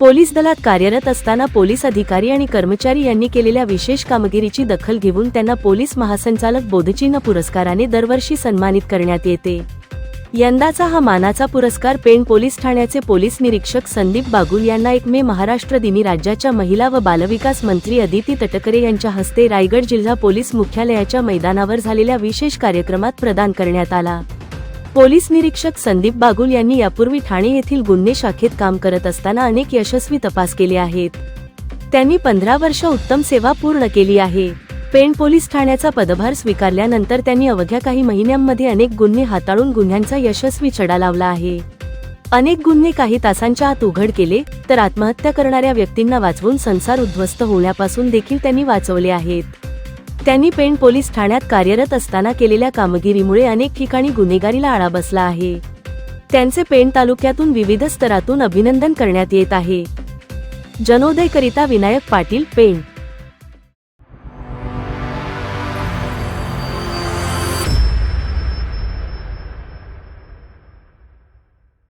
Police दलात कार्यरत असताना पोलीस अधिकारी आणि कर्मचारी यांनी केलेल्या विशेष कामगिरीची दखल घेऊन त्यांना पोलीस महासंचालक बोधचिन्ह पुरस्काराने दरवर्षी सन्मानित करण्यात येते. यंदाचा हा मानाचा पुरस्कार पेण पोलीस ठाण्याचे पोलीस निरीक्षक संदीप बागुल यांना एक मे महाराष्ट्र दिनी राज्याच्या महिला व बालविकास मंत्री अदिती तटकरे यांच्या हस्ते रायगड जिल्हा पोलीस मुख्यालयाच्या मैदानावर झालेल्या विशेष कार्यक्रमात प्रदान करण्यात आला. पोलीस निरीक्षक संदीप बागुल यांनी यापूर्वी ठाणे येथील गुन्हे शाखेत काम करत असताना अनेक यशस्वी तपास केले आहेत. त्यांनी पंधरा वर्ष उत्तम सेवा पूर्ण केली आहे. पेण पोलीस ठाण्याचा पदभार स्वीकारल्यानंतर त्यांनी अवघ्या काही महिन्यांमध्ये अनेक गुन्हे हाताळून गुन्ह्यांचा यशस्वी छडा लावला आहे. अनेक गुन्हे काही तासांच्या आत उघड केले तर आत्महत्या करणाऱ्या व्यक्तींना वाचवून संसार उद्ध्वस्त होण्यापासून देखील त्यांनी वाचवले आहेत. त्यांनी पेण पोलीस ठाण्यात कार्यरत असताना केलेल्या कामगिरीमुळे अनेक ठिकाणी गुन्हेगारीला आळा बसला आहे. त्यांचे पेण तालुक्यातून विविध स्तरातून अभिनंदन करण्यात येत आहे. जनोदयकरिता विनायक पाटील पेण